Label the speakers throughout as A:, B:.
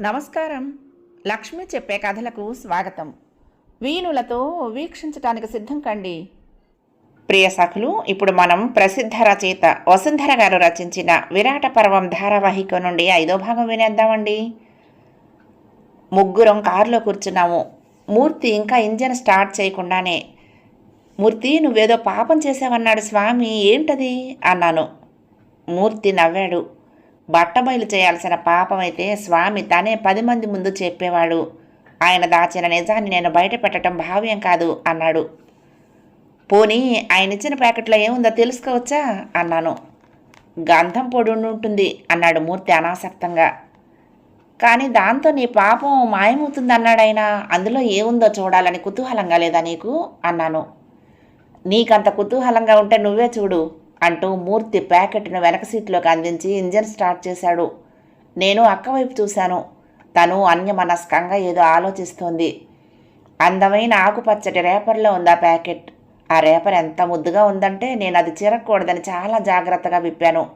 A: నమస్కారం. లక్ష్మి చెప్పే కథలకు స్వాగతం. వీణులతో వీక్షించటానికి సిద్ధం కండి. ప్రియ సఖులు ఇప్పుడు మనం ప్రసిద్ధ రచయిత వసుంధర గారు రచించిన విరాట పర్వం ధారావాహిక నుండి ఐదో భాగం వినేద్దామండి. ముగ్గురం కారులో కూర్చున్నాము. మూర్తి ఇంకా ఇంజన్ స్టార్ట్ చేయకుండానే మూర్తి నువ్వేదో పాపం చేసావన్నాడు స్వామి ఏంటది? అన్నాను. మూర్తి నవ్వాడు. బట్టబయలు చేయాల్సిన పాపమైతే స్వామి తనే పది మంది ముందు చెప్పేవాడు. ఆయన దాచిన నిజాన్ని నేను బయట పెట్టడం భావ్యం కాదు అన్నాడు. పోనీ ఆయన ఇచ్చిన ప్యాకెట్లో ఏముందో తెలుసుకోవచ్చా? అన్నాను. గంధం పొడి ఉంటుంది అన్నాడు మూర్తి అనాసక్తంగా. కానీ దాంతో నీ పాపం మాయమవుతుంది అన్నాడు అందులో ఏముందో చూడాలని కుతూహలంగా లేదా నీకు? అన్నాను. నీకంత కుతూహలంగా ఉంటే నువ్వే చూడు. అంటూ మూర్తి ప్యాకెట్ను వెనక సీట్లోకి అందించి ఇంజన్ స్టార్ట్ చేశాడు. నేను అక్క వైపు చూశాను. తను అన్యమనస్కంగా ఏదో ఆలోచిస్తోంది. అందమైన ఆకుపచ్చటి రేపర్లో ఉంది ఆ ప్యాకెట్? ఆ రేపర్ ఎంత ముద్దుగా ఉందంటే నేను అది చిరగకూడదని చాలా జాగ్రత్తగా విప్పాను.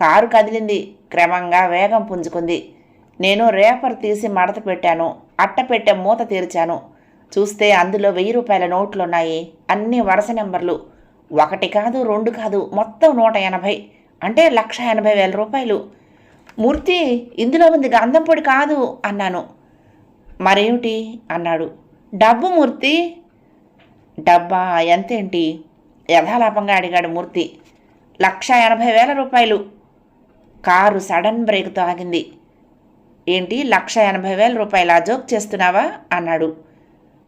A: కారు కదిలింది. క్రమంగా వేగం పుంజుకుంది. నేను రేపర్ తీసి మడత పెట్టాను. అట్ట పెట్టే మూత తీర్చాను. చూస్తే అందులో వెయ్యి రూపాయల నోట్లున్నాయి. అన్ని వరుస నెంబర్లు. ఒకటి కాదు రెండు కాదు మొత్తం నూట ఎనభై. అంటే లక్ష ఎనభై వేల రూపాయలు. మూర్తి ఇందులో ఉంది గంధం పొడి కాదు అన్నాను. మరేమిటి? అన్నాడు. డబ్బు మూర్తి. డబ్బా ఎంతేంటి? యథాలాపంగా అడిగాడు మూర్తి. లక్ష ఎనభై వేల రూపాయలు. కారు సడన్ బ్రేక్తో ఆగింది. ఏంటి లక్ష ఎనభై వేల రూపాయల? జోక్ చేస్తున్నావా? అన్నాడు.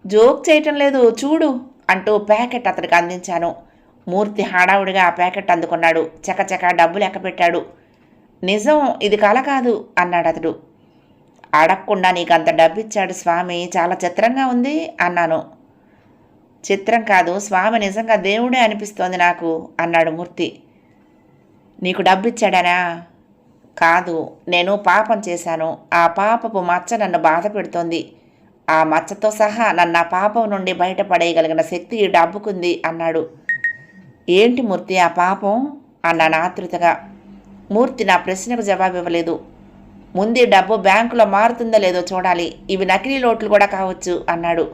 A: జోక్ చేయటం లేదు చూడు అంటూ ప్యాకెట్ అతనికి అందించాను. మూర్తి హడావుడిగా ఆ ప్యాకెట్ అందుకున్నాడు. చకచక డబ్బు లెక్క పెట్టాడు నిజం ఇది కల కాదు అన్నాడు అతడు. అడగకుండా నీకు అంత డబ్బిచ్చాడు స్వామి చాలా చిత్రంగా ఉంది అన్నాను. చిత్రం కాదు స్వామి నిజంగా దేవుడే అనిపిస్తోంది నాకు అన్నాడు మూర్తి. నీకు డబ్బిచ్చాడనా? కాదు నేను పాపం చేశాను. ఆ పాపపు మచ్చ నన్ను బాధ పెడుతోంది. ఆ మచ్చతో సహా నన్ను ఆ పాపం నుండి బయటపడేయగలిగిన శక్తి ఈ డబ్బుకుంది అన్నాడు. ఏంటి మూర్తి ఆ పాపం? అన్నాను ఆతృతగా మూర్తి నా ప్రశ్నకు జవాబు ఇవ్వలేదు ముందు డబ్బు బ్యాంకులో మారుతుందో లేదో చూడాలి. ఇవి నకిలీ లోట్లు కూడా కావచ్చు అన్నాడు.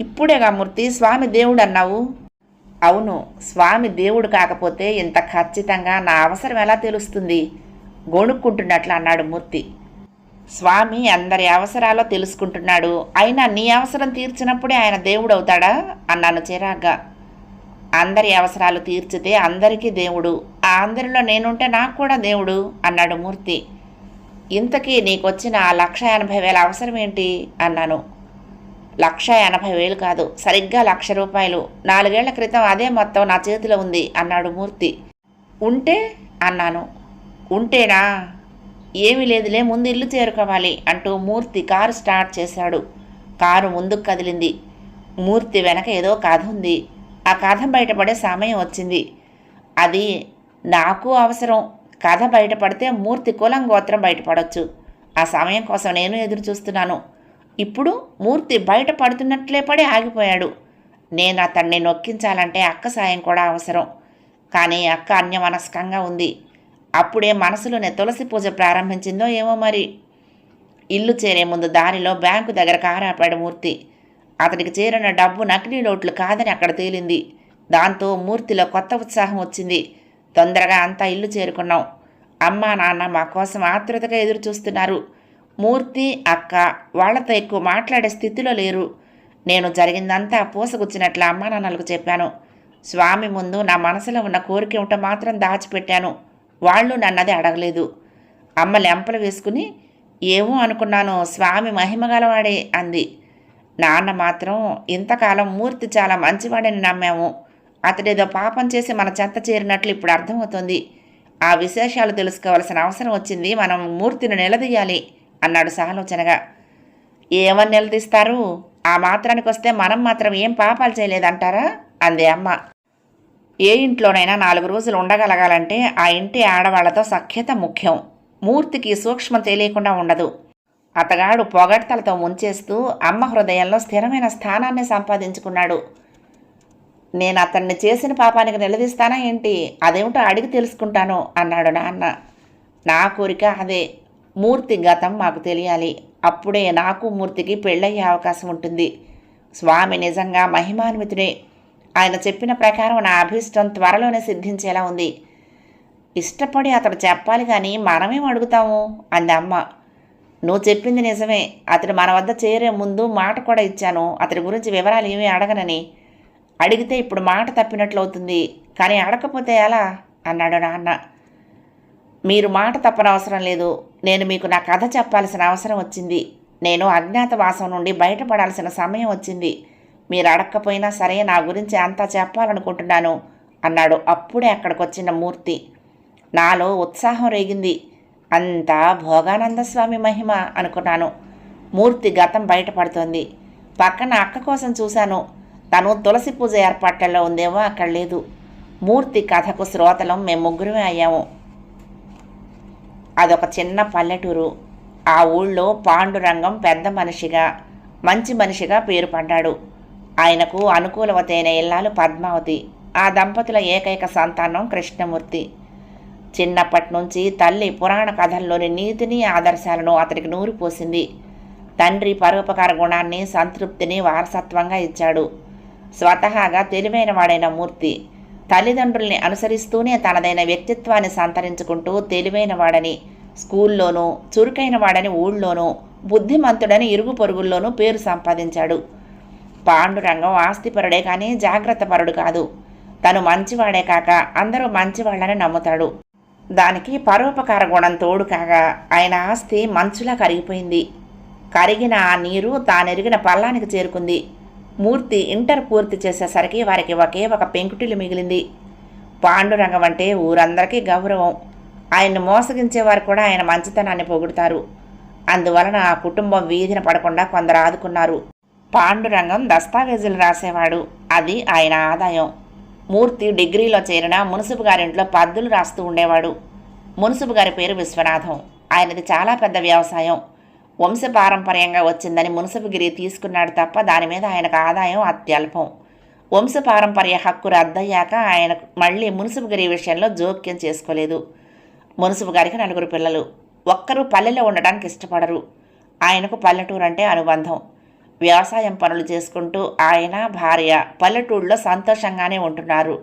A: ఇప్పుడేగా మూర్తి స్వామి దేవుడు అన్నావు? అవును స్వామి దేవుడు కాకపోతే ఇంత ఖచ్చితంగా నా అవసరం ఎలా తెలుస్తుంది? గొణుక్కుంటున్నట్లు అన్నాడు మూర్తి. స్వామి అందరి అవసరాలో తెలుసుకుంటున్నాడు. అయినా నీ అవసరం తీర్చినప్పుడే ఆయన దేవుడు అవుతాడా అన్నాను చిరాగ్గా. అందరి అవసరాలు తీర్చితే అందరికీ దేవుడు. ఆ అందరిలో నేనుంటే నాకు కూడా దేవుడు అన్నాడు మూర్తి. ఇంతకీ నీకొచ్చిన ఆ లక్ష ఎనభై వేల అవసరం ఏంటి? అన్నాను. లక్ష ఎనభై వేలు కాదు సరిగ్గా లక్ష రూపాయలు. నాలుగేళ్ళ క్రితం అదే మొత్తం నా చేతిలో ఉంది అన్నాడు మూర్తి. ఉంటే? అన్నాను. ఉంటేనా? ఏమీ లేదులే ముందు ఇల్లు చేరుకోవాలి అంటూ మూర్తి కారు స్టార్ట్ చేశాడు. కారు ముందుకు కదిలింది. మూర్తి వెనక ఏదో కథ ఉంది. ఆ కథ బయటపడే సమయం వచ్చింది. అది నాకు అవసరం. కథ బయటపడితే మూర్తి కులం గోత్రం బయటపడవచ్చు ఆ సమయం కోసం నేను ఎదురు చూస్తున్నాను ఇప్పుడు మూర్తి బయటపడుతున్నట్లే పడి ఆగిపోయాడు. నేను అతన్ని నొక్కించాలంటే అక్క సాయం కూడా అవసరం. కానీ అక్క అన్యమనస్కంగా ఉంది. అప్పుడే మనసులోనే తులసి పూజ ప్రారంభించిందో ఏమో మరి. ఇల్లు చేరే ముందు దారిలో బ్యాంకు దగ్గర కారాపాడు మూర్తి. అతనికి చేరిన డబ్బు నకిలీ నోట్లు కాదని అక్కడ తేలింది. దాంతో మూర్తిలో కొత్త ఉత్సాహం వచ్చింది. తొందరగా అంతా ఇల్లు చేరుకున్నాం. అమ్మ నాన్న మా కోసం ఆతృతగా ఎదురు చూస్తున్నారు మూర్తి అక్క వాళ్ళతో ఎక్కువ మాట్లాడే స్థితిలో లేరు. నేను జరిగిందంతా పూసగుచ్చినట్లు అమ్మా నాన్నలకు చెప్పాను. స్వామి ముందు నా మనసులో ఉన్న కోరిక ఉంట మాత్రం దాచిపెట్టాను. వాళ్ళు నన్నది అడగలేదు. అమ్మ లెంపలు వేసుకుని ఏమో అనుకున్నాను స్వామి మహిమగలవాడే అంది. నాన్న మాత్రం ఇంతకాలం మూర్తి చాలా మంచివాడని నమ్మాము. అతడేదో పాపం చేసి మన చెత్త చేరినట్లు ఇప్పుడు అర్థమవుతుంది. ఆ విశేషాలు తెలుసుకోవాల్సిన అవసరం వచ్చింది. మనం మూర్తిని నిలదీయాలి అన్నాడు సాలోచనగా ఏమని నిలదీస్తారు? ఆ మాత్రానికి వస్తే మనం మాత్రం ఏం పాపాలు చేయలేదంటారా? అంది అమ్మ. ఏ ఇంట్లోనైనా నాలుగు రోజులు ఉండగలగాలంటే ఆ ఇంటి ఆడవాళ్ళతో సఖ్యత ముఖ్యం. మూర్తికి సూక్ష్మం తెలియకుండా ఉండదు. అతగాడు పొగడ్తలతో ముంచేస్తూ అమ్మ హృదయంలో స్థిరమైన స్థానాన్ని సంపాదించుకున్నాడు. నేను అతన్ని చేసిన పాపానికి నిలదీస్తానా ఏంటి? అదేమిటో అడిగి తెలుసుకుంటాను అన్నాడు నాన్న. నా కోరిక అదే. మూర్తి గతం మాకు తెలియాలి. అప్పుడే నాకు మూర్తికి పెళ్ళయ్యే అవకాశం ఉంటుంది. స్వామి నిజంగా మహిమాన్వితుడే. ఆయన చెప్పిన ప్రకారం నా అభీష్టం త్వరలోనే సిద్ధించేలా ఉంది. ఇష్టపడి అతడు చెప్పాలి కానీ మనమేం అడుగుతాము? అంది అమ్మ. నువ్వు చెప్పింది నిజమే. అతడు మన వద్ద చేరే ముందు మాట కూడా ఇచ్చాను. అతడి గురించి వివరాలు ఏమీ అడగనని. అడిగితే ఇప్పుడు మాట తప్పినట్లు అవుతుంది. కానీ అడగకపోతే ఎలా? అన్నాడు నాన్న. మీరు మాట తప్పనవసరం లేదు. నేను మీకు నా కథ చెప్పాల్సిన అవసరం వచ్చింది. నేను అజ్ఞాతవాసం నుండి బయటపడాల్సిన సమయం వచ్చింది. మీరు అడగకపోయినా సరే నా గురించి అంతా చెప్పాలనుకుంటున్నాను అన్నాడు అప్పుడే అక్కడికి వచ్చిన మూర్తి. నాలో ఉత్సాహం రేగింది. అంతా భోగానంద స్వామి మహిమ అనుకున్నాను. మూర్తి గతం బయటపడుతోంది. పక్కన అక్క కోసం చూశాను. తను తులసి పూజ ఏర్పాట్లలో ఉందేమో అక్కడ లేదు. మూర్తి కథకు శ్రోతలం మేము ముగ్గురమే అయ్యాము. అదొక చిన్న పల్లెటూరు. ఆ ఊళ్ళో పాండురంగం పెద్ద మనిషిగా మంచి మనిషిగా పేరు పడ్డాడు ఆయనకు అనుకూలవతైన ఇల్లాలు పద్మావతి ఆ దంపతుల ఏకైక సంతానం కృష్ణమూర్తి. చిన్నప్పటి నుంచి తల్లి పురాణ కథల్లోని నీతిని ఆదర్శాలను అతనికి నూరిపోసింది. తండ్రి పరోపకార గుణాన్ని సంతృప్తిని వారసత్వంగా ఇచ్చాడు. స్వతహాగా తెలివైన వాడైన మూర్తి. తల్లిదండ్రుల్ని అనుసరిస్తూనే తనదైన వ్యక్తిత్వాన్ని సంతరించుకుంటూ తెలివైన వాడని స్కూల్లోనూ చురుకైన వాడని ఊళ్ళోనూ బుద్ధిమంతుడని ఇరుగు పొరుగుల్లోనూ పేరు సంపాదించాడు. పాండురంగం ఆస్తిపరుడే కానీ జాగ్రత్తపరుడు కాదు. తను మంచివాడే కాక అందరూ మంచివాళ్ళని నమ్ముతాడు. దానికి పరోపకార గుణం తోడు కాగా ఆయన ఆస్తి మంచులా కరిగిపోయింది. కరిగిన ఆ నీరు తానెరిగిన పల్లానికి చేరుకుంది. మూర్తి ఇంటర్ పూర్తి చేసేసరికి వారికి ఒకే ఒక పెంకుటిల్లు మిగిలింది. పాండురంగం అంటే ఊరందరికీ గౌరవం. ఆయన్ని మోసగించేవారు కూడా ఆయన మంచితనాన్ని పొగుడుతారు. అందువలన ఆ కుటుంబం వీధిన పడకుండా కొందరు ఆదుకున్నారు. పాండురంగం దస్తావేజులు రాసేవాడు. అది ఆయన ఆదాయం. మూర్తి డిగ్రీలో చేరిన మున్సిపు గారింట్లో పద్దులు రాస్తూ ఉండేవాడు. మున్సిపు గారి పేరు విశ్వనాథం. ఆయనది చాలా పెద్ద వ్యవసాయం. వంశపారంపర్యంగా వచ్చిందని మున్సిపగిరి తీసుకున్నాడు తప్ప దాని మీద ఆయనకు ఆదాయం అత్యల్పం. వంశపారంపర్య హక్కు రద్దయ్యాక ఆయన మళ్ళీ మున్సిపగిరి విషయంలో జోక్యం చేసుకోలేదు. మున్సిపు గారికి నలుగురు పిల్లలు. ఒక్కరూ పల్లెలో ఉండడానికి ఇష్టపడరు. ఆయనకు పల్లెటూరు అంటే అనుబంధం. వ్యవసాయం పనులు చేసుకుంటూ ఆయన భార్య పల్లెటూళ్ళలో సంతోషంగానే ఉంటున్నారు.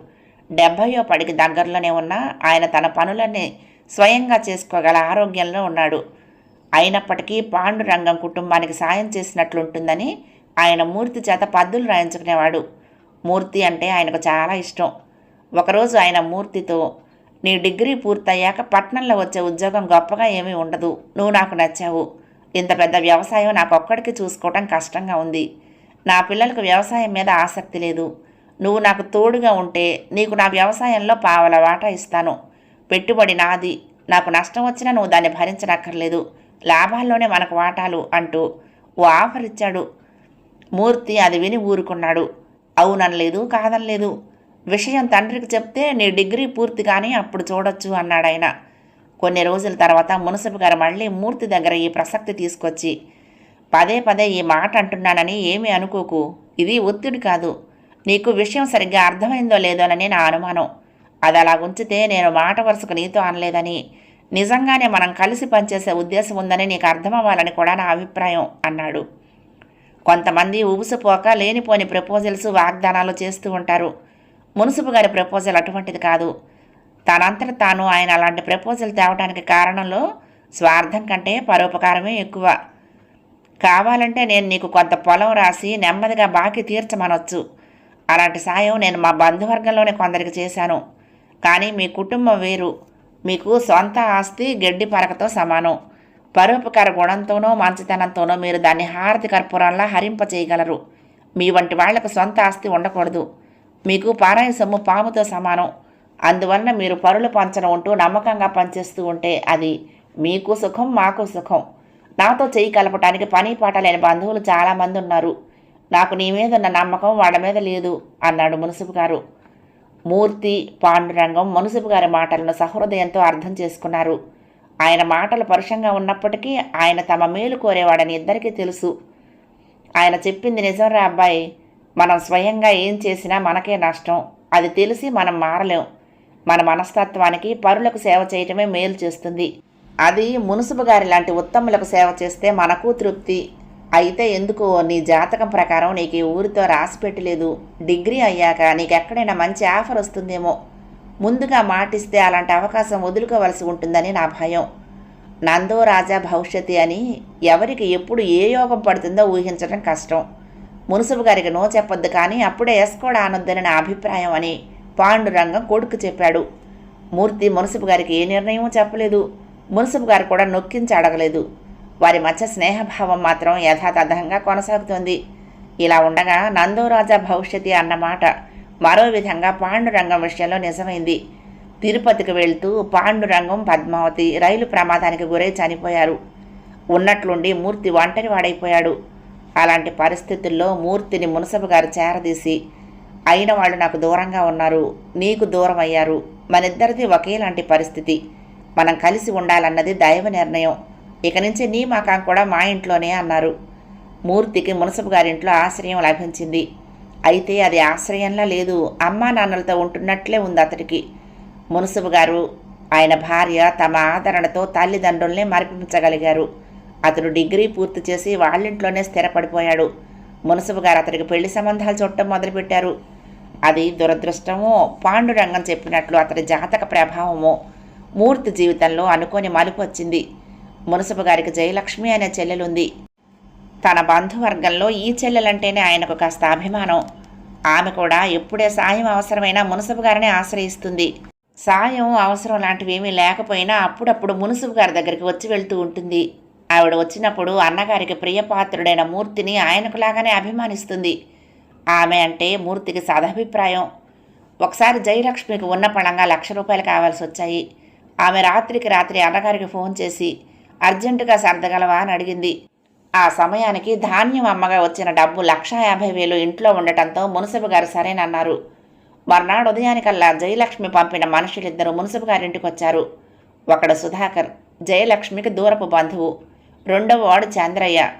A: డెబ్భయో పడికి దగ్గరలోనే ఉన్న ఆయన తన పనులన్నీ స్వయంగా చేసుకోగల ఆరోగ్యంలో ఉన్నాడు. అయినప్పటికీ పాండురంగం కుటుంబానికి సాయం చేసినట్లుంటుందని ఆయన మూర్తి చేత పద్దులు రాయించుకునేవాడు. మూర్తి అంటే ఆయనకు చాలా ఇష్టం. ఒకరోజు ఆయన మూర్తితో నీ డిగ్రీ పూర్తయ్యాక పట్నంలో వచ్చే ఉద్యోగం గొప్పగా ఏమీ ఉండదు. నువ్వు నాకు నచ్చావు. ఇంత పెద్ద వ్యవసాయం నాకు ఒక్కడికి చూసుకోవటం కష్టంగా ఉంది. నా పిల్లలకు వ్యవసాయం మీద ఆసక్తి లేదు. నువ్వు నాకు తోడుగా ఉంటే నీకు నా వ్యవసాయంలో పావల వాటా ఇస్తాను. పెట్టుబడి నాది. నాకు నష్టం వచ్చినా నువ్వు దాన్ని భరించనక్కర్లేదు. లాభాల్లోనే మనకు వాటాలు అంటూ ఓ ఆఫర్ ఇచ్చాడు. మూర్తి అది విని ఊరుకున్నాడు. అవుననలేదు కాదనలేదు. విషయం తండ్రికి చెప్తే నీ డిగ్రీ పూర్తి కానీ అప్పుడు చూడొచ్చు అన్నాడు ఆయన కొన్ని రోజుల తర్వాత మునసబు గారు మళ్ళీ మూర్తి దగ్గర ఈ ప్రసక్తి తీసుకొచ్చి పదే పదే ఈ మాట అంటున్నానని ఏమీ అనుకోకు. ఇది ఒత్తిడి కాదు. నీకు విషయం సరిగ్గా అర్థమైందో లేదోనని నా అనుమానం. అది అలా ఉంచితే నేను మాట వరుసకు నీతో అనలేదని. నిజంగానే మనం కలిసి పనిచేసే ఉద్దేశం ఉందని నీకు అర్థమవ్వాలని కూడా నా అభిప్రాయం అన్నాడు. కొంతమంది ఉబుసుపోక లేనిపోని ప్రపోజల్స్ వాగ్దానాలు చేస్తూ ఉంటారు. మున్సిపు గారి ప్రపోజల్ అటువంటిది కాదు. తనంతట తాను ఆయన అలాంటి ప్రపోజల్ తేవడానికి కారణంలో స్వార్థం కంటే పరోపకారమే ఎక్కువ. కావాలంటే నేను నీకు కొంత పొలం రాసి నెమ్మదిగా బాకీ తీర్చమనొచ్చు. అలాంటి సాయం నేను మా బంధువర్గంలోనే కొందరికి చేశాను. కానీ మీ కుటుంబం వేరు. మీకు సొంత ఆస్తి గడ్డి పరకతో సమానం. పరోపకార గుణంతోనో మంచితనంతోనో మీరు దాన్ని హారతి కర్పూరంలా హరింప చేయగలరు. మీ వంటి వాళ్ళకు సొంత ఆస్తి ఉండకూడదు. మీకు పారాయి సొమ్ము పాముతో సమానం. అందువలన మీరు పరులు పంచన ఉంటూ నమ్మకంగా పనిచేస్తూ ఉంటే అది మీకు సుఖం మాకు సుఖం. నాతో చేయి కలపటానికి పని పాట లేని బంధువులు చాలామంది ఉన్నారు. నాకు నీ మీద ఉన్న నమ్మకం వాళ్ళ మీద లేదు అన్నాడు మున్సిపు గారు. మూర్తి పాండురంగం మున్సిపు గారి మాటలను సహృదయంతో అర్థం చేసుకున్నారు. ఆయన మాటలు పరుషంగా ఉన్నప్పటికీ ఆయన తమ మేలు కోరేవాడని ఇద్దరికీ తెలుసు. ఆయన చెప్పింది నిజంరా అబ్బాయి. మనం స్వయంగా ఏం చేసినా మనకే నష్టం. అది తెలిసి మనం మారలేం. మన మనస్తత్వానికి పరులకు సేవ చేయటమే మేలు చేస్తుంది. అది మునుసుబు గారి లాంటి ఉత్తములకు సేవ చేస్తే మనకు తృప్తి. అయితే ఎందుకో నీ జాతకం ప్రకారం నీకు ఈ ఊరితో రాసి పెట్టలేదు. డిగ్రీ అయ్యాక నీకు ఎక్కడైనా మంచి ఆఫర్ వస్తుందేమో. ముందుగా మాటిస్తే అలాంటి అవకాశం వదులుకోవలసి ఉంటుందని నా భయం. నందో రాజా భవిష్యత్తు అని ఎవరికి ఎప్పుడు ఏ యోగం పడుతుందో ఊహించడం కష్టం. మునుసుబు గారికి నో చెప్పొద్దు కానీ అప్పుడే ఎస్ అనొద్దని నా అభిప్రాయం అని పాండురంగం కొడుకు చెప్పాడు. మూర్తి మునసపు గారికి ఏ నిర్ణయం చెప్పలేదు. మునసపు గారు కూడా నొక్కించి అడగలేదు. వారి మధ్య స్నేహభావం మాత్రం యథాతథంగా కొనసాగుతుంది. ఇలా ఉండగా నందోరాజా భవిష్యత్తి అన్నమాట మరో విధంగా పాండురంగం విషయంలో నిజమైంది. తిరుపతికి వెళ్తూ పాండురంగం పద్మావతి రైలు ప్రమాదానికి గురై చనిపోయారు. ఉన్నట్లుండి మూర్తి ఒంటరి వాడైపోయాడు అలాంటి పరిస్థితుల్లో మూర్తిని మునసబు గారు చేరదీసి అయిన వాళ్ళు నాకు దూరంగా ఉన్నారు నీకు దూరం అయ్యారు మనిద్దరిది ఒకేలాంటి పరిస్థితి. మనం కలిసి ఉండాలన్నది దైవ నిర్ణయం. ఇక నుంచి నీ మకాం కూడా మా ఇంట్లోనే అన్నారు. మూర్తికి మునసపు గారింట్లో ఆశ్రయం లభించింది. అయితే అది ఆశ్రయంలా లేదు. అమ్మా నాన్నలతో ఉంటున్నట్లే ఉంది అతడికి. మునసపు గారు ఆయన భార్య తమ ఆదరణతో తల్లిదండ్రుల్ని మరిపించగలిగారు. అతడు డిగ్రీ పూర్తి చేసి వాళ్ళింట్లోనే స్థిరపడిపోయాడు. మునసబు గారు అతడికి పెళ్ళి సంబంధాలు చూడటం మొదలుపెట్టారు. అది దురదృష్టమో పాండురంగం చెప్పినట్లు అతడి జాతక ప్రభావమో మూర్తి జీవితంలో అనుకోని మలుపు వచ్చింది. మునసబు గారికి జయలక్ష్మి అనే చెల్లెలుంది. తన బంధువర్గంలో ఈ చెల్లెలంటేనే ఆయనకు కాస్త అభిమానం. ఆమె కూడా ఎప్పుడే సాయం అవసరమైనా మునసబు గారిని ఆశ్రయిస్తుంది. సాయం అవసరం లాంటివి ఏమీ లేకపోయినా అప్పుడప్పుడు మునుసుబు గారి దగ్గరికి వచ్చి వెళ్తూ ఉంటుంది. ఆవిడ వచ్చినప్పుడు అన్నగారికి ప్రియపాత్రుడైన మూర్తిని ఆయనకులాగానే అభిమానిస్తుంది. ఆమె అంటే మూర్తికి సదభిప్రాయం ఒకసారి జయలక్ష్మికి ఉన్న పళంగా లక్ష రూపాయలు కావాల్సి వచ్చాయి. ఆమె రాత్రికి రాత్రి అన్నగారికి ఫోన్ చేసి అర్జెంటుగా సర్దగలవా? అని అడిగింది. ఆ సమయానికి ధాన్యం అమ్మగా వచ్చిన డబ్బు లక్షా యాభై వేలు ఇంట్లో ఉండటంతో మునసబు గారు సరేనన్నారు మర్నాడు ఉదయానికల్లా జయలక్ష్మి పంపిన మనుషులిద్దరూ మునసబు గారింటికి వచ్చారు ఒకడు సుధాకర్ జయలక్ష్మికి దూరపు బంధువు. రెండవ వాడు చంద్రయ్య.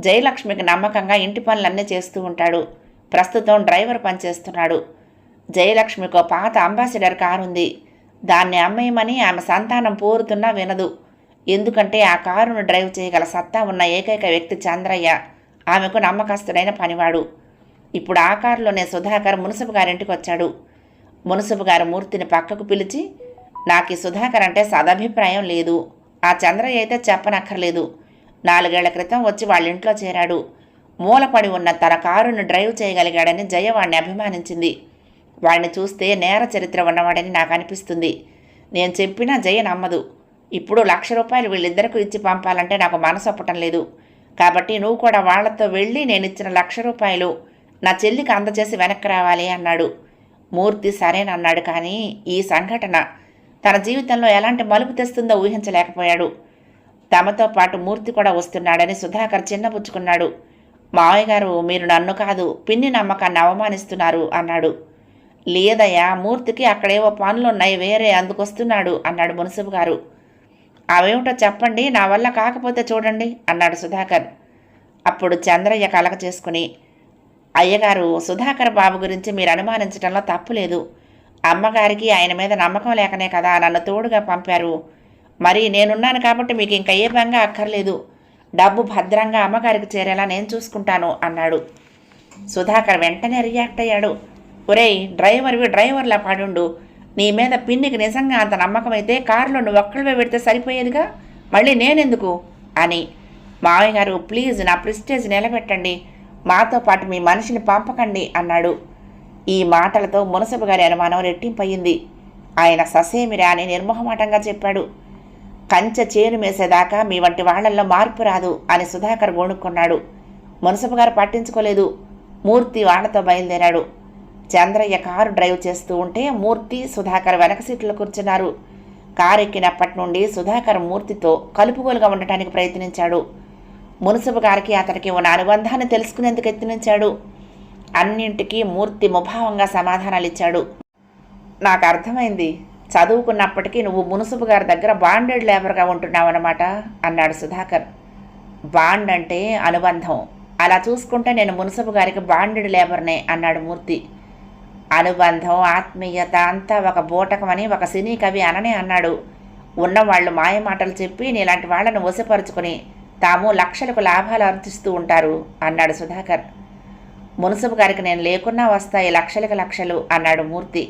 A: జయలక్ష్మికి నమ్మకంగా ఇంటి పనులన్నీ చేస్తూ ఉంటాడు. ప్రస్తుతం డ్రైవర్ పనిచేస్తున్నాడు. జయలక్ష్మికి ఓ పాత అంబాసిడర్ కారు ఉంది దాన్ని అమ్మేయమని ఆమె సంతానం పోరుతున్నా వినదు. ఎందుకంటే ఆ కారును డ్రైవ్ చేయగల సత్తా ఉన్న ఏకైక వ్యక్తి చంద్రయ్య. ఆమెకు నమ్మకస్తుడైన పనివాడు. ఇప్పుడు ఆ కారులోనే సుధాకర్ మునసబు గారింటికి వచ్చాడు మునసబు గారు మూర్తిని పక్కకు పిలిచి నాకు ఈ సుధాకర్ అంటే సదభిప్రాయం లేదు. ఆ చంద్రయ్య అయితే చెప్పనక్కర్లేదు. నాలుగేళ్ళ క్రితం వచ్చి వాళ్ళ ఇంట్లో చేరాడు. మూలపడి ఉన్న తన కారును డ్రైవ్ చేయగలిగాడని జయ వాణ్ణి అభిమానించింది. వాడిని చూస్తే నేర చరిత్ర ఉన్నవాడని నాకు అనిపిస్తుంది. నేను చెప్పినా జయ నమ్మదు. ఇప్పుడు లక్ష రూపాయలు వీళ్ళిద్దరికీ ఇచ్చి పంపాలంటే నాకు మనసు ఒప్పటం లేదు. కాబట్టి నువ్వు కూడా వాళ్ళతో వెళ్ళి నేను ఇచ్చిన లక్ష రూపాయలు నా చెల్లికి అందజేసి వెనక్కి రావాలి అన్నాడు. మూర్తి సరేనన్నాడు కానీ ఈ సంఘటన తన జీవితంలో ఎలాంటి మలుపు తెస్తుందో ఊహించలేకపోయాడు. తమతో పాటు మూర్తి కూడా వస్తున్నాడని సుధాకర్ చిన్నపుచ్చుకున్నాడు. మావయ్య గారు మీరు నన్ను కాదు పిన్ని నమ్మకాన్ని అవమానిస్తున్నారు అన్నాడు. లేదయ్యా మూర్తికి అక్కడేవో పనులున్నాయి వేరే అందుకొస్తున్నాడు అన్నాడు మున్సిపు గారు అవేమిటో చెప్పండి నా వల్ల కాకపోతే చూడండి అన్నాడు సుధాకర్. అప్పుడు చంద్రయ్య కలక చేసుకుని అయ్యగారు సుధాకర్ బాబు గురించి మీరు అనుమానించడంలో తప్పు లేదు అమ్మగారికి ఆయన మీద నమ్మకం లేకనే కదా నన్ను తోడుగా పంపారు. మరి నేనున్నాను కాబట్టి మీకు ఇంకా ఏ భంగా అక్కర్లేదు. డబ్బు భద్రంగా అమ్మగారికి చేరేలా నేను చూసుకుంటాను అన్నాడు. సుధాకర్ వెంటనే రియాక్ట్ అయ్యాడు. ఒరేయ్ డ్రైవర్వి డ్రైవర్లా పాడుండు. నీ మీద పిన్నికి నిజంగా అంత నమ్మకమైతే కారులో నువ్వు ఒక్కడివే పెడితే సరిపోయేదిగా? మళ్ళీ నేనెందుకు? అని. మావయ్య గారు ప్లీజ్ నా ప్రిస్టేజ్ నిలబెట్టండి. మాతో పాటు మీ మనిషిని పంపకండి అన్నాడు. ఈ మాటలతో మునసబు గారి అనుమానం రెట్టింపయింది ఆయన ససేమిరా అని నిర్మోహమాటంగా చెప్పాడు. కంచె చేను మేసేదాకా మీ వంటి వాళ్ళల్లో మార్పు రాదు అని సుధాకర్ గోణుక్కున్నాడు మునసపు గారు పట్టించుకోలేదు. మూర్తి వాళ్ళతో బయలుదేరాడు. చంద్రయ్య కారు డ్రైవ్ చేస్తూ ఉంటే మూర్తి సుధాకర్ వెనక సీట్లో కూర్చున్నారు. కారు ఎక్కినప్పటి నుండి సుధాకర్ మూర్తితో కలుపుగోలుగా ఉండటానికి ప్రయత్నించాడు. మునసపు గారికి అతనికి ఉన్న అనుబంధాన్ని తెలుసుకునేందుకు యత్నించాడు. అన్నింటికీ మూర్తి ముభావంగా సమాధానాలు ఇచ్చాడు నాకు అర్థమైంది. చదువుకున్నప్పటికీ నువ్వు మున్సిపు గారి దగ్గర బాండెడ్ లేబర్గా ఉంటున్నావన్నమాట అన్నాడు సుధాకర్. బాండ్ అంటే అనుబంధం. అలా చూసుకుంటే నేను మున్సిపు గారికి బాండెడ్ లేబర్నే అన్నాడు మూర్తి. అనుబంధం ఆత్మీయత అంతా ఒక బూటకమని ఒక సినీ కవి అననే అన్నాడు. ఉన్నవాళ్ళు మాయ మాటలు చెప్పి నీలాంటి వాళ్ళను వశపరుచుకొని తాము లక్షలకు లాభాలు అర్థిస్తూ ఉంటారు అన్నాడు సుధాకర్. మున్సిపు గారికి నేను లేకున్నా వస్తాయి లక్షలకు లక్షలు అన్నాడు మూర్తి.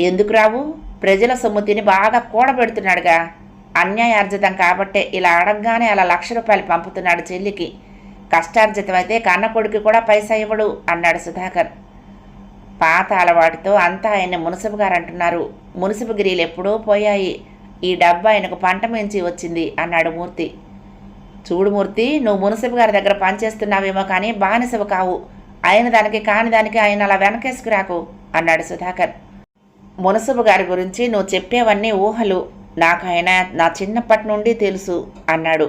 A: ఎందుకు రావు? ప్రజల సొమ్ము తిని బాగా కూడబెడుతున్నాడుగా. అన్యాయార్జితం కాబట్టే ఇలా అడగగానే అలా లక్ష రూపాయలు పంపుతున్నాడు చెల్లికి. కష్టార్జితం అయితే కన్న కొడుకు కూడా పైసా ఇవ్వడు అన్నాడు సుధాకర్. పాత అలవాటుతో అంతా ఆయన్ని మునసబు గారు అంటున్నారు. మునసబు గిరీలు ఎప్పుడో పోయాయి. ఈ డబ్బా ఆయనకు పంట మించి వచ్చింది అన్నాడు మూర్తి. చూడు మూర్తి నువ్వు మునసబు గారి దగ్గర పనిచేస్తున్నావేమో కానీ బానిసవు కావు. అయిన దానికి కాని దానికి ఆయన అలా వెనకేసుకురాకు అన్నాడు సుధాకర్. మునసబు గారి గురించి నువ్వు చెప్పేవన్నీ ఊహలు. నాకు నా చిన్నప్పటి నుండి తెలుసు అన్నాడు.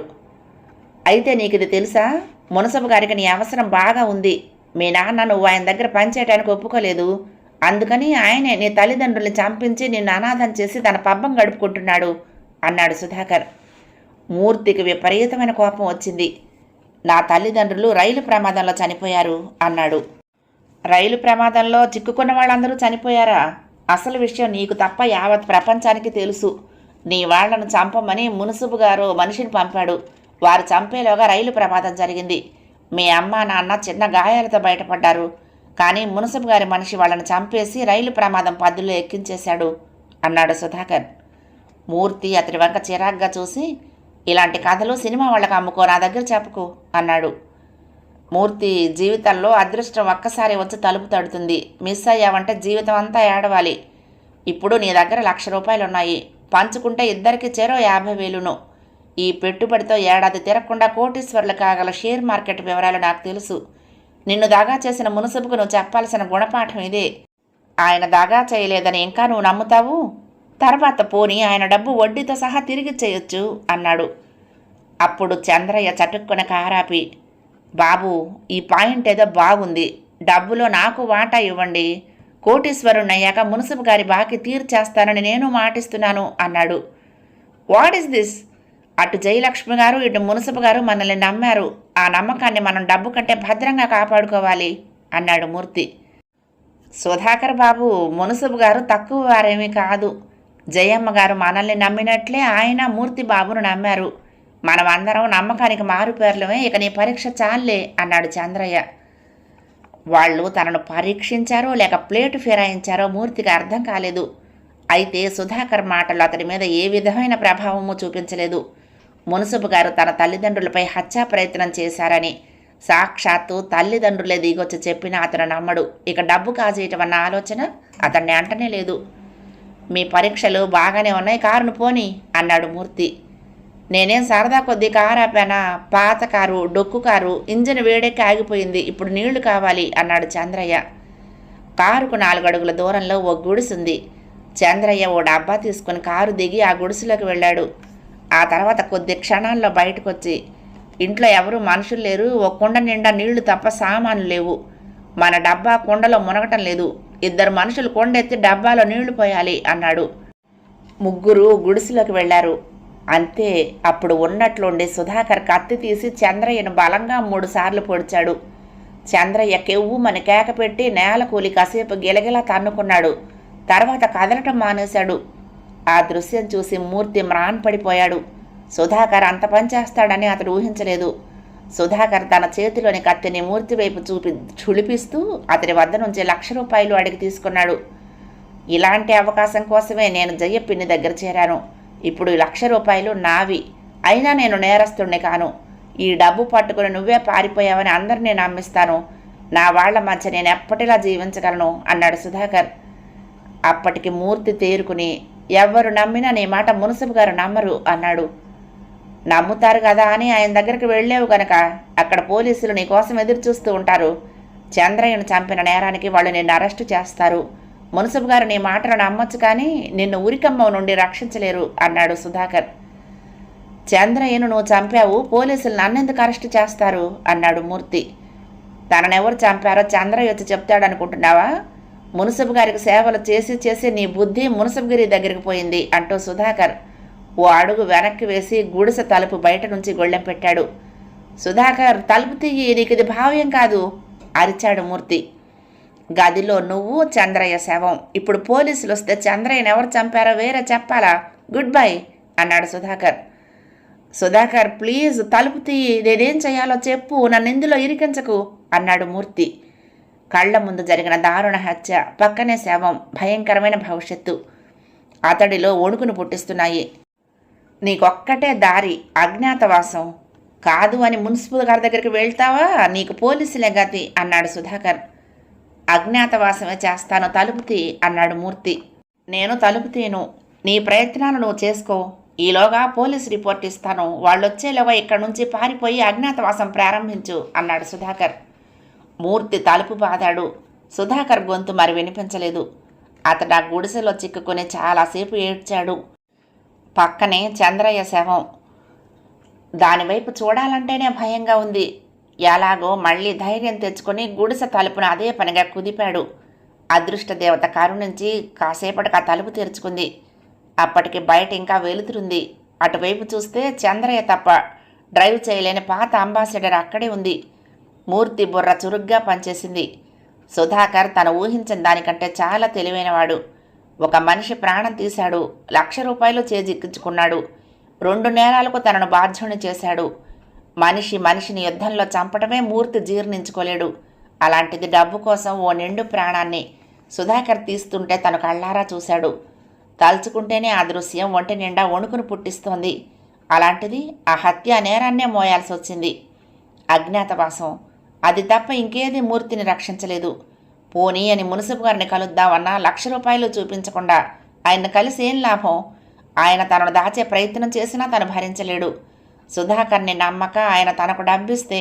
A: అయితే నీకు ఇది తెలుసా? మునసబు గారికి నీ అవసరం బాగా ఉంది. మీ నాన్న నువ్వు ఆయన దగ్గర పనిచేయడానికి ఒప్పుకోలేదు. అందుకని ఆయనే నీ తల్లిదండ్రుల్ని చంపించి నిన్ను అనాథం చేసి తన పబ్బం గడుపుకుంటున్నాడు అన్నాడు సుధాకర్. మూర్తికి విపరీతమైన కోపం వచ్చింది. నా తల్లిదండ్రులు రైలు ప్రమాదంలో చనిపోయారు అన్నాడు. రైలు ప్రమాదంలో చిక్కుకున్న వాళ్ళందరూ చనిపోయారా? అసలు విషయం నీకు తప్ప యావత్ ప్రపంచానికి తెలుసు. నీ వాళ్ళను చంపమని మునుసుబు గారు మనిషిని పంపాడు. వారు చంపేలోగా రైలు ప్రమాదం జరిగింది. మీ అమ్మ నాన్న చిన్న గాయాలతో బయటపడ్డారు. కానీ మునుసబు గారి మనిషి వాళ్ళని చంపేసి రైలు ప్రమాదం పద్దులో ఎక్కించేశాడు అన్నాడు సుధాకర్. మూర్తి అతడి వంక చిరాగ్గా చూసి ఇలాంటి కథలు సినిమా వాళ్ళకి అమ్ముకో నా దగ్గర చెప్పుకో అన్నాడు. మూర్తి జీవితంలో అదృష్టం ఒక్కసారి వచ్చి తలుపు తడుతుంది. మిస్ అయ్యావంటే జీవితం అంతా ఏడవాలి. ఇప్పుడు నీ దగ్గర లక్ష రూపాయలు ఉన్నాయి పంచుకుంటే ఇద్దరికి చేరో యాభై వేలును. ఈ పెట్టుబడితో ఏడాది తిరగకుండా కోటీశ్వర్లు కాగల షేర్ మార్కెట్ వివరాలు నాకు తెలుసు. నిన్ను దాగా చేసిన మునుసబుకు నువ్వు చెప్పాల్సిన గుణపాఠం ఇదే. ఆయన దాగా చేయలేదని ఇంకా నువ్వు నమ్ముతావు? తర్వాత పోని ఆయన డబ్బు వడ్డీతో సహా తిరిగి చేయొచ్చు అన్నాడు. అప్పుడు చంద్రయ్య చటుక్కున కారాపి. బాబు ఈ పాయింట్ ఏదో బాగుంది. డబ్బులో నాకు వాటా ఇవ్వండి. కోటీశ్వరుణ్ణయ్యాక మున్సిపు గారి బాకీ తీర్చేస్తానని నేను మాటిస్తున్నాను అన్నాడు. What is this? అటు జయలక్ష్మి గారు ఇటు మున్సిపు గారు మనల్ని నమ్మారు. ఆ నమ్మకాన్ని మనం డబ్బు కంటే భద్రంగా కాపాడుకోవాలి అన్నాడు మూర్తి. సుధాకర్ బాబు మున్సిపు గారు తక్కువ వారేమీ కాదు. జయమ్మ గారు మనల్ని నమ్మినట్లే ఆయన మూర్తి బాబును నమ్మారు. మనం అందరం నమ్మకానికి మారుపేర్లమే ఇక నీ పరీక్ష చాలే అన్నాడు చంద్రయ్య. వాళ్ళు తనను పరీక్షించారో లేక ప్లేటు ఫిరాయించారో మూర్తికి అర్థం కాలేదు. అయితే సుధాకర్ మాటలు అతడి మీద ఏ విధమైన ప్రభావము చూపించలేదు. మున్సబు గారు తన తల్లిదండ్రులపై హత్యా ప్రయత్నం చేశారని సాక్షాత్తు తల్లిదండ్రులే దిగొచ్చి చెప్పినా అతను నమ్మడు. ఇక డబ్బు కాజేయటం అన్న ఆలోచన అతన్ని అంటనే లేదు. మీ పరీక్షలు బాగానే ఉన్నాయి కారును పోని అన్నాడు మూర్తి. నేనేం సరదా కొద్ది కారు ఆపానా? పాత కారు డొక్కు కారు ఇంజిన్ వేడెక్కి ఆగిపోయింది. ఇప్పుడు నీళ్ళు కావాలి అన్నాడు చంద్రయ్య. కారుకు నాలుగడుగుల దూరంలో ఓ గుడిసుంది. చంద్రయ్య ఓ డబ్బా తీసుకుని కారు దిగి ఆ గుడిసెలోకి వెళ్ళాడు. ఆ తర్వాత కొద్ది క్షణాల్లో బయటకొచ్చి ఇంట్లో ఎవరు మనుషులు లేరు. ఓ కుండ నిండా నీళ్ళు తప్ప సామాన్లు లేవు. మన డబ్బా కుండలో మునగటం లేదు. ఇద్దరు మనుషులు కొండెత్తి డబ్బాలో నీళ్ళు పోయాలి అన్నాడు. ముగ్గురు గుడిసెలోకి వెళ్ళారు. అంతే అప్పుడు ఉన్నట్లుండి సుధాకర్ కత్తి తీసి చంద్రయ్యను బలంగా మూడుసార్లు పొడిచాడు. చంద్రయ్య కెవ్వు మన కేకపెట్టి నేల కూలి కాసేపు గిలగిలా తన్నుకున్నాడు. తర్వాత కదలటం మానేశాడు. ఆ దృశ్యం చూసి మూర్తి మ్రాన్ పడిపోయాడు. సుధాకర్ అంత పని చేస్తాడని అతడు ఊహించలేదు. సుధాకర్ తన చేతిలోని కత్తిని మూర్తి వైపు చూపి చులిపిస్తూ అతడి వద్ద నుంచి లక్ష రూపాయలు అడిగి తీసుకున్నాడు. ఇలాంటి అవకాశం కోసమే నేను జయ్యప్పిన్ని దగ్గర చేరాను. ఇప్పుడు లక్ష రూపాయలు నావి. అయినా నేను నేరస్తుండే కాను. ఈ డబ్బు పట్టుకుని నువ్వే పారిపోయావని అందరినీ నమ్మిస్తాను. నా వాళ్ళ మధ్య నేను ఎప్పటిలా జీవించగలను? అన్నాడు సుధాకర్. అప్పటికి మూర్తి తేరుకుని ఎవ్వరు నమ్మినా నీ మాట మునసబు గారు నమ్మరు అన్నాడు. నమ్ముతారు కదా అని ఆయన దగ్గరికి వెళ్ళేవు గనక అక్కడ పోలీసులు నీకోసం ఎదురు చూస్తూ ఉంటారు. చంద్రయ్యను చంపిన నేరానికి వాళ్ళు నిన్ను అరెస్టు చేస్తారు. మునసబు గారు నీ మాటను నమ్మొచ్చు కానీ నిన్ను ఉరికమ్మ నుండి రక్షించలేరు అన్నాడు సుధాకర్. చంద్రయ్యను నువ్వు చంపావు పోలీసులు నన్నెందుకు అరెస్ట్ చేస్తారు? అన్నాడు మూర్తి. తననెవరు చంపారో చంద్రయ్య వచ్చి చెప్తాడనుకుంటున్నావా? మునసబు గారికి సేవలు చేసి చేసి నీ బుద్ధి మున్సిపుగిరి దగ్గరికి పోయింది అంటూ సుధాకర్. ఓ అడుగు వెనక్కి వేసి గుడిసె తలుపు బయట నుంచి గొళ్ళెం పెట్టాడు. సుధాకర్ తలుపు తీయి నీకు ఇది భావ్యం కాదు అరిచాడు మూర్తి. గదిలో నువ్వు చంద్రయ్య శవం. ఇప్పుడు పోలీసులు వస్తే చంద్రయ్యను ఎవరు చంపారో వేరే చెప్పాలా? గుడ్ బై అన్నాడు సుధాకర్. సుధాకర్ ప్లీజ్ తలుపు తీయి. నేనేం చేయాలో చెప్పు. నన్ను ఇందులో ఇరికించకు అన్నాడు మూర్తి. కళ్ళ ముందు జరిగిన దారుణ హత్య పక్కనే శవం భయంకరమైన భవిష్యత్తు. అతడిలో ఒడుకును పుట్టిస్తున్నాయి. నీకొక్కటే దారి అజ్ఞాతవాసం. కాదు అని మున్సిపల్ గారి దగ్గరికి వెళ్తావా? నీకు పోలీసులే గతి అన్నాడు సుధాకర్. అజ్ఞాతవాసమే చేస్తాను తలుపుతి అన్నాడు మూర్తి. నేను తలుపుతీను. నీ ప్రయత్నాలు నువ్వు చేసుకో. ఈలోగా పోలీస్ రిపోర్ట్ ఇస్తాను. వాళ్ళొచ్చేలోగా ఇక్కడి నుంచి పారిపోయి అజ్ఞాతవాసం ప్రారంభించు అన్నాడు సుధాకర్. మూర్తి తలుపు బాదాడు. సుధాకర్ గొంతు మరి వినిపించలేదు. అతడు ఆ గుడిసెలో చిక్కుకొని చాలాసేపు ఏడ్చాడు. పక్కనే చంద్రయ్య శవం. దానివైపు చూడాలంటేనే భయంగా ఉంది. ఎలాగో మళ్ళీ ధైర్యం తెచ్చుకొని గుడిసె తలుపును అదే పనిగా కుదిపాడు. అదృష్ట దేవత నుంచి కాసేపటికి ఆ తలుపు తెరుచుకుంది. అప్పటికి బయట ఇంకా వెలుతురుంది. అటువైపు చూస్తే చంద్రయ్య తప్ప డ్రైవ్ చేయలేని పాత అంబాసిడర్ అక్కడే ఉంది. మూర్తి బుర్ర చురుగ్గా పనిచేసింది. సుధాకర్ తను ఊహించిన దానికంటే చాలా తెలివైనవాడు. ఒక మనిషి ప్రాణం తీశాడు. లక్ష రూపాయలు చేజిక్కించుకున్నాడు. రెండు నేరాలకు తనను బాధ్యుని చేశాడు. మనిషి మనిషిని యుద్ధంలో చంపడమే మూర్తి జీర్ణించుకోలేడు. అలాంటిది డబ్బు కోసం ఓ నిండు ప్రాణాన్ని సుధాకర్ తీస్తుంటే తను కళ్ళారా చూశాడు. తలుచుకుంటేనే ఆ దృశ్యం ఒంటి నిండా వణుకును పుట్టిస్తోంది. అలాంటిది ఆ హత్య నేరాన్నే మోయాల్సి వచ్చింది. అజ్ఞాతవాసం. అది తప్ప ఇంకేది మూర్తిని రక్షించలేదు. పోనీ అని మున్సిపు గారిని కలుద్దామన్నా లక్ష రూపాయలు చూపించకుండా ఆయన కలిసి ఏం లాభం? ఆయన తనను దాచే ప్రయత్నం చేసినా తను భరించలేడు. సుధాకర్ని నమ్మక ఆయన తనకు డబ్బిస్తే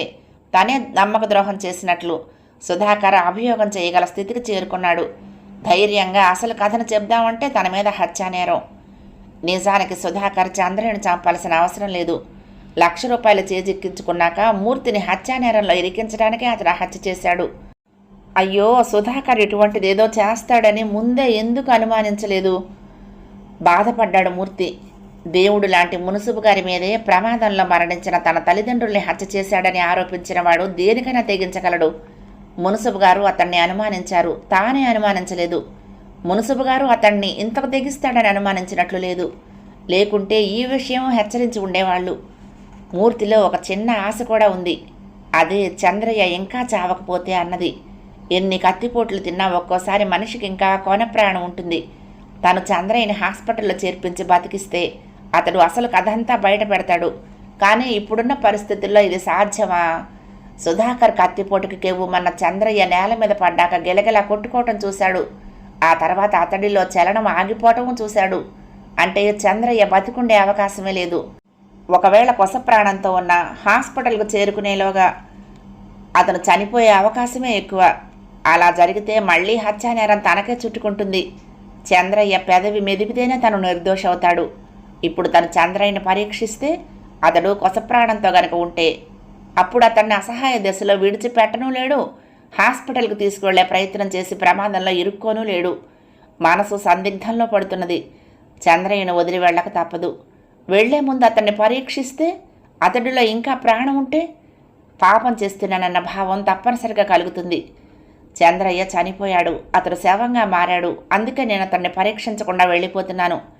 A: తనే నమ్మక ద్రోహం చేసినట్లు సుధాకర్ అభియోగం చేయగల స్థితికి చేరుకున్నాడు. ధైర్యంగా అసలు కథను చెప్దామంటే తన మీద హత్యానేరం నిజానికి సుధాకర్ చంద్రుని చంపాల్సిన అవసరం లేదు. లక్ష రూపాయలు చేజిక్కించుకున్నాక మూర్తిని హత్యానేరంలో ఇరికించడానికే అతను హత్య చేశాడు. అయ్యో సుధాకర్ ఇటువంటిదేదో చేస్తాడని ముందే ఎందుకు అనుమానించలేదు? బాధపడ్డాడు మూర్తి. దేవుడు లాంటి మునుసుబు గారి మీదే ప్రమాదంలో మరణించిన తన తల్లిదండ్రుల్ని హత్య చేశాడని ఆరోపించిన వాడు దేనికైనా తెగించగలడు. మునుసుబు గారు అతన్ని అనుమానించారు. తానే అనుమానించలేదు. మునుసుబు గారు అతన్ని ఇంతకు తెగిస్తాడని అనుమానించినట్లు లేదు. లేకుంటే ఈ విషయం హెచ్చరించి ఉండేవాళ్ళు. మూర్తిలో ఒక చిన్న ఆశ కూడా ఉంది. అదే చంద్రయ్య ఇంకా చావకపోతే అన్నది. ఎన్ని కత్తిపోట్లు తిన్నా ఒక్కోసారి మనిషికి ఇంకా కొన ప్రాణం ఉంటుంది. తను చంద్రయ్యని హాస్పిటల్లో చేర్పించి బతికిస్తే అతడు అసలు కథంతా బయట పెడతాడు. కానీ ఇప్పుడున్న పరిస్థితుల్లో ఇది సాధ్యమా? సుధాకర్ కత్తిపోటుకి కెవ్వుమన్న చంద్రయ్య నేల మీద పడ్డాక గెలగెలా కొట్టుకోవటం చూశాడు. ఆ తర్వాత అతడిలో చలనం ఆగిపోవటం చూశాడు. అంటే చంద్రయ్య బతికుండే అవకాశమే లేదు. ఒకవేళ కొస ప్రాణంతో ఉన్న హాస్పిటల్కు చేరుకునేలోగా అతను చనిపోయే అవకాశమే ఎక్కువ. అలా జరిగితే మళ్ళీ హత్యానేరం తనకే చుట్టుకుంటుంది. చంద్రయ్య పెదవి మెదిపితేనే తను నిర్దోషవుతాడు. ఇప్పుడు తను చంద్రయ్యను పరీక్షిస్తే అతడు కొసప్రాణంతో గనక ఉంటే అప్పుడు అతన్ని అసహాయ దశలో విడిచిపెట్టను లేడు. హాస్పిటల్కి తీసుకువెళ్ళే ప్రయత్నం చేసి ప్రమాదంలో ఇరుక్కోనూ లేడు. మనసు సందిగ్ధంలో పడుతున్నది. చంద్రయ్యను వదిలి వెళ్ళక తప్పదు. వెళ్ళే ముందు అతన్ని పరీక్షిస్తే అతడిలో ఇంకా ప్రాణం ఉంటే పాపం చేస్తున్నానన్న భావం తప్పనిసరిగా కలుగుతుంది. చంద్రయ్య చనిపోయాడు. అతడు శవంగా మారాడు. అందుకే నేను అతన్ని పరీక్షించకుండా వెళ్ళిపోతున్నాను.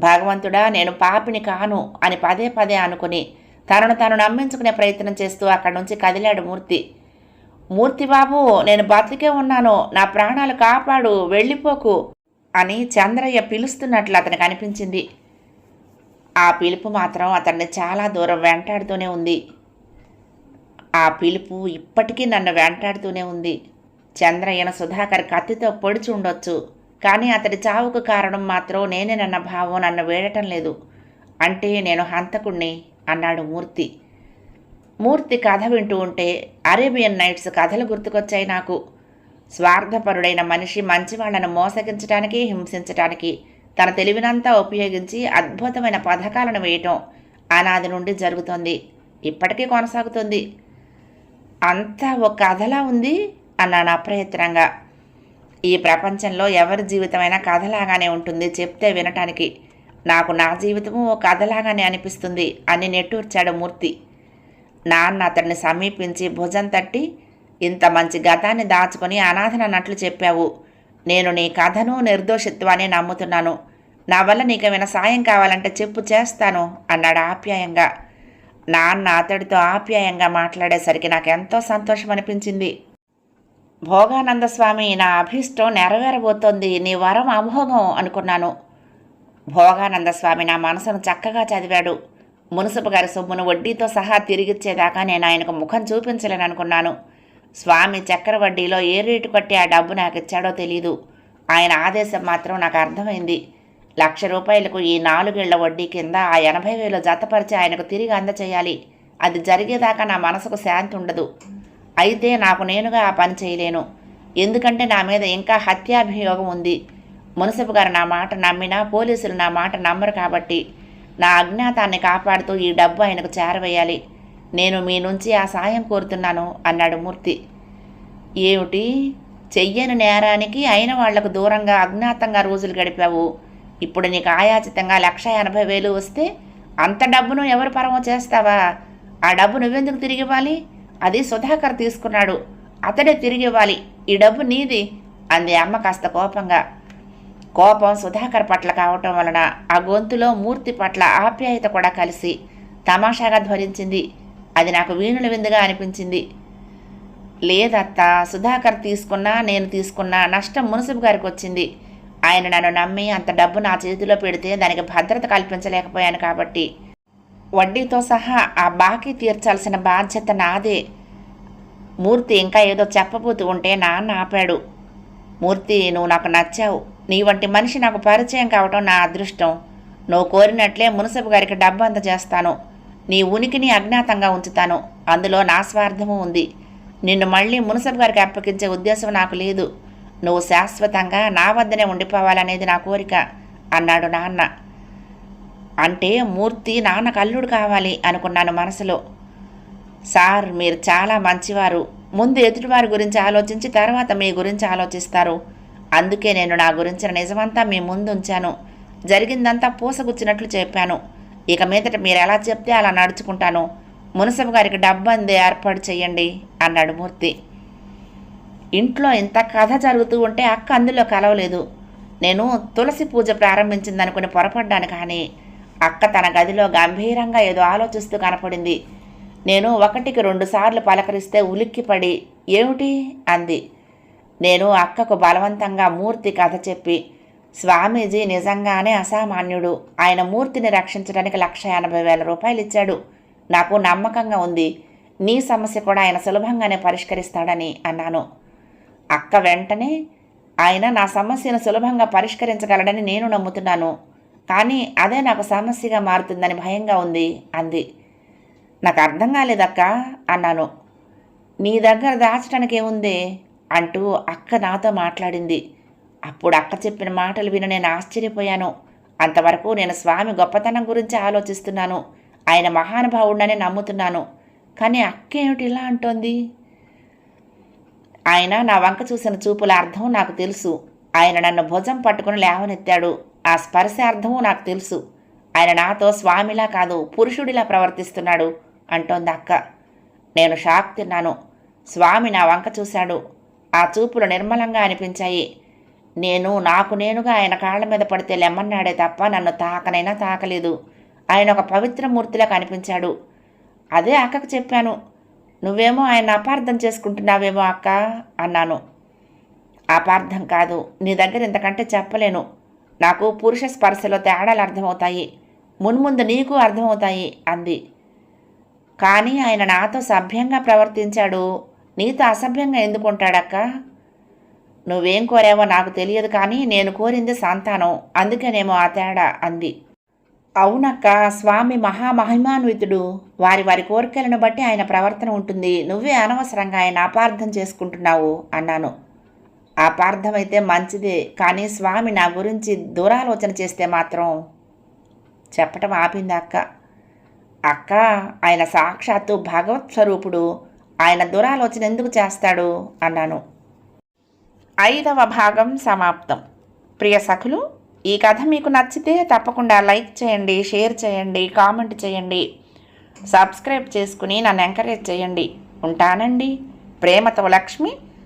A: భగవంతుడా నేను పాపిని కాను అని పదే పదే అనుకుని తనను తాను నమ్మించుకునే ప్రయత్నం చేస్తూ అక్కడి నుంచి కదిలాడు మూర్తి. మూర్తి బాబు నేను బతికే ఉన్నాను. నా ప్రాణాలు కాపాడు వెళ్ళిపోకు అని చంద్రయ్య పిలుస్తున్నట్లు అతనికి అనిపించింది. ఆ పిలుపు మాత్రం అతన్ని చాలా దూరం వెంటాడుతూనే ఉంది. ఆ పిలుపు ఇప్పటికీ నన్ను వెంటాడుతూనే ఉంది. చంద్రయ్యను సుధాకర్ కత్తితో పొడిచి ఉండొచ్చు. కానీ అతడి చావుకు కారణం మాత్రం నేనేనన్న భావం నన్ను వేడటం లేదు. అంటే నేను హంతకుణ్ణి అన్నాడు మూర్తి. మూర్తి కథ వింటూ ఉంటే అరేబియన్ నైట్స్ కథలు గుర్తుకొచ్చాయి నాకు. స్వార్థపరుడైన మనిషి మంచివాళ్ళను మోసగించడానికి హింసించటానికి తన తెలివినంతా ఉపయోగించి అద్భుతమైన పథకాలను వేయటం అనాది నుండి జరుగుతోంది. ఇప్పటికీ కొనసాగుతుంది. అంతా ఒక కథలా ఉంది అన్నాను అప్రయత్నంగా ఈ ప్రపంచంలో ఎవరి జీవితమైనా కథలాగానే ఉంటుంది చెప్తే వినటానికి. నాకు నా జీవితము ఓ కథలాగానే అనిపిస్తుంది అని నెట్టూర్చాడు మూర్తి. నాన్న అతన్ని సమీపించి భుజం తట్టి ఇంత మంచి గతాన్ని దాచుకొని అనాథనన్నట్లు చెప్పావు. నేను నీ కథను నిర్దోషిత్వాన్ని నమ్ముతున్నాను. నా వల్ల నీకేమైనా సాయం కావాలంటే చెప్పు చేస్తాను అన్నాడు ఆప్యాయంగా. నాన్న అతడితో ఆప్యాయంగా మాట్లాడేసరికి నాకు ఎంతో సంతోషం అనిపించింది భోగానంద స్వామి నా అభీష్టం నెరవేరబోతోంది నీ వరం అభోగం అనుకున్నాను. భోగానంద స్వామి నా మనసును చక్కగా చదివాడు. మున్సిపు గారి సొమ్మును వడ్డీతో సహా తిరిగిచ్చేదాకా నేను ఆయనకు ముఖం చూపించలేను అనుకున్నాను. స్వామి చక్కెర వడ్డీలో ఏ రేటు కట్టి ఆ డబ్బు నాకు ఇచ్చాడో తెలీదు. ఆయన ఆదేశం మాత్రం నాకు అర్థమైంది. లక్ష రూపాయలకు ఈ నాలుగేళ్ళ వడ్డీ కింద ఆ ఎనభై వేలు జతపరిచి ఆయనకు తిరిగి అందచేయాలి. అది జరిగేదాకా నా మనసుకు శాంతి ఉండదు. అయితే నాకు నేనుగా ఆ పని చేయలేను. ఎందుకంటే నా మీద ఇంకా హత్యాభియోగం ఉంది. మున్సిపు గారు నా మాట నమ్మినా పోలీసులు నా మాట నమ్మరు కాబట్టి నా అజ్ఞాతాన్ని కాపాడుతూ ఈ డబ్బు ఆయనకు చేరవేయాలి. నేను మీ నుంచి ఆ సాయం కోరుతున్నాను అన్నాడు మూర్తి. ఏమిటి? చెయ్యని నేరానికి అయిన వాళ్ళకు దూరంగా అజ్ఞాతంగా రోజులు గడిపావు. ఇప్పుడు నీకు ఆయాచితంగా లక్ష ఎనభై వేలు వస్తే అంత డబ్బును ఎవరు పరమో చేస్తావా? ఆ డబ్బు నువ్వెందుకు తిరిగి ఇవ్వాలి అది సుధాకర్ తీసుకున్నాడు. అతడే తిరిగి ఇవ్వాలి. ఈ డబ్బు నీది అంది అమ్మ కాస్త కోపంగా. కోపం సుధాకర్ పట్ల కావటం వలన ఆ గొంతులో మూర్తి పట్ల ఆప్యాయత కూడా కలిసి తమాషాగా ధ్వరించింది అది నాకు వీణుల విందుగా అనిపించింది. లేదత్తా సుధాకర్ తీసుకున్నా నేను తీసుకున్నా నష్టం మున్సిపు గారికి వచ్చింది. ఆయన నన్ను నమ్మి అంత డబ్బు నా చేతిలో పెడితే దానికి భద్రత కల్పించలేకపోయాను కాబట్టి వడ్డీతో సహా ఆ బాకీ తీర్చాల్సిన బాధ్యత నాదే. మూర్తి ఇంకా ఏదో చెప్పబోతూ ఉంటే నాన్న ఆపాడు. మూర్తి నువ్వు నాకు నచ్చావు. నీ వంటి మనిషి నాకు పరిచయం కావటం నా అదృష్టం. నువ్వు కోరినట్లే మునసబు గారికి డబ్బు అందజేస్తాను. నీ ఉనికిని అజ్ఞాతంగా ఉంచుతాను. అందులో నా స్వార్థము ఉంది. నిన్ను మళ్ళీ మునసబు గారికి అప్పగించే ఉద్దేశం నాకు లేదు. నువ్వు శాశ్వతంగా నా వద్దనే ఉండిపోవాలనేది నా కోరిక అన్నాడు నాన్న. అంటే మూర్తి నాన్నకు అల్లుడు కావాలి అనుకున్నాను మనసులో. సార్ మీరు చాలా మంచివారు. ముందు ఎదుటివారి గురించి ఆలోచించి తర్వాత మీ గురించి ఆలోచిస్తారు. అందుకే నేను నా గురించిన నిజమంతా మీ ముందు ఉంచాను జరిగిందంతా పూసగుచ్చినట్లు చెప్పాను. ఇక మీదట మీరు ఎలా చెప్తే అలా నడుచుకుంటాను. మునసబు గారికి డబ్బు అందే ఏర్పాటు చేయండి అన్నాడు మూర్తి. ఇంట్లో ఇంత కథ జరుగుతూ ఉంటే అక్క అందులో కలవలేదు. నేను తులసి పూజ ప్రారంభించిందనుకుని పొరపడ్డాను కానీ అక్క తన గదిలో గంభీరంగా ఏదో ఆలోచిస్తూ కనపడింది. నేను ఒకటికి రెండుసార్లు పలకరిస్తే ఉలిక్కిపడి ఏమిటి? అంది. నేను అక్కకు బలవంతంగా మూర్తి కథ చెప్పి స్వామీజీ నిజంగానే అసామాన్యుడు. ఆయన మూర్తిని రక్షించడానికి లక్ష ఎనభై వేల రూపాయలు ఇచ్చాడు. నాకు నమ్మకంగా ఉంది. నీ సమస్య కూడా ఆయన సులభంగానే పరిష్కరిస్తాడని అన్నాను. అక్క వెంటనే ఆయన నా సమస్యను సులభంగా పరిష్కరించగలడని నేను నమ్ముతున్నాను. కానీ అదే నాకు సమస్యగా మారుతుందని భయంగా ఉంది అంది. నాకు అర్థం కాలేదక్క అన్నాను. నీ దగ్గర దాచడానికి ఏముంది అంటూ అక్క నాతో మాట్లాడింది. అప్పుడు అక్క చెప్పిన మాటలు విని నేను ఆశ్చర్యపోయాను. అంతవరకు నేను స్వామి గొప్పతనం గురించి ఆలోచిస్తున్నాను. ఆయన మహానుభావుడని నమ్ముతున్నాను. కానీ అక్క ఏమిటి ఇలా అంటోంది? ఆయన నా వంక చూసిన చూపుల అర్థం నాకు తెలుసు. ఆయన నన్ను భుజం పట్టుకుని లేవనెత్తాడు. ఆ స్పర్శ అర్థము నాకు తెలుసు. ఆయన నాతో స్వామిలా కాదు పురుషుడిలా ప్రవర్తిస్తున్నాడు అంటోంది అక్క. నేను షాక్ తిన్నాను. స్వామి నా వంక చూశాడు. ఆ చూపులు నిర్మలంగా అనిపించాయి. నేను నాకు నేనుగా ఆయన కాళ్ళ మీద పడితే లెమ్మన్నాడే తప్ప నన్ను తాకనైనా తాకలేదు. ఆయన ఒక పవిత్ర మూర్తిలా కనిపించాడు. అదే అక్కకు చెప్పాను. నువ్వేమో ఆయన అపార్థం చేసుకుంటున్నావేమో అక్క అన్నాను. అపార్థం కాదు. నీ దగ్గర ఇంతకంటే చెప్పలేను. నాకు పురుష స్పర్శలో తేడాలు అర్థమవుతాయి. మున్ముందు నీకు అర్థమవుతాయి అంది. కానీ ఆయన నాతో సభ్యంగా ప్రవర్తించాడు. నీతో అసభ్యంగా ఎందుకు ఉంటాడక్క నువ్వేం కోరావో నాకు తెలియదు కానీ నేను కోరింది సంతానం. అందుకేనేమో ఆ తేడా అంది. అవునక్క స్వామి మహామహిమాన్వితుడు. వారి వారి కోరికలను బట్టి ఆయన ప్రవర్తన ఉంటుంది. నువ్వే అనవసరంగా ఆయన అపార్థం చేసుకుంటున్నావు అన్నాను. అపార్థమైతే మంచిదే. కానీ స్వామి నా గురించి దురాలోచన చేస్తే మాత్రం చెప్పటం ఆపింది అక్క. అక్క ఆయన సాక్షాత్తు భగవత్ స్వరూపుడు. ఆయన దురాలోచన ఎందుకు చేస్తాడు? అన్నాను. ఐదవ భాగం సమాప్తం. ప్రియ సఖులు ఈ కథ మీకు నచ్చితే తప్పకుండా లైక్ చేయండి షేర్ చేయండి కామెంట్ చేయండి. సబ్స్క్రైబ్ చేసుకుని నన్ను ఎంకరేజ్ చేయండి. ఉంటానండి. ప్రేమతో లక్ష్మి.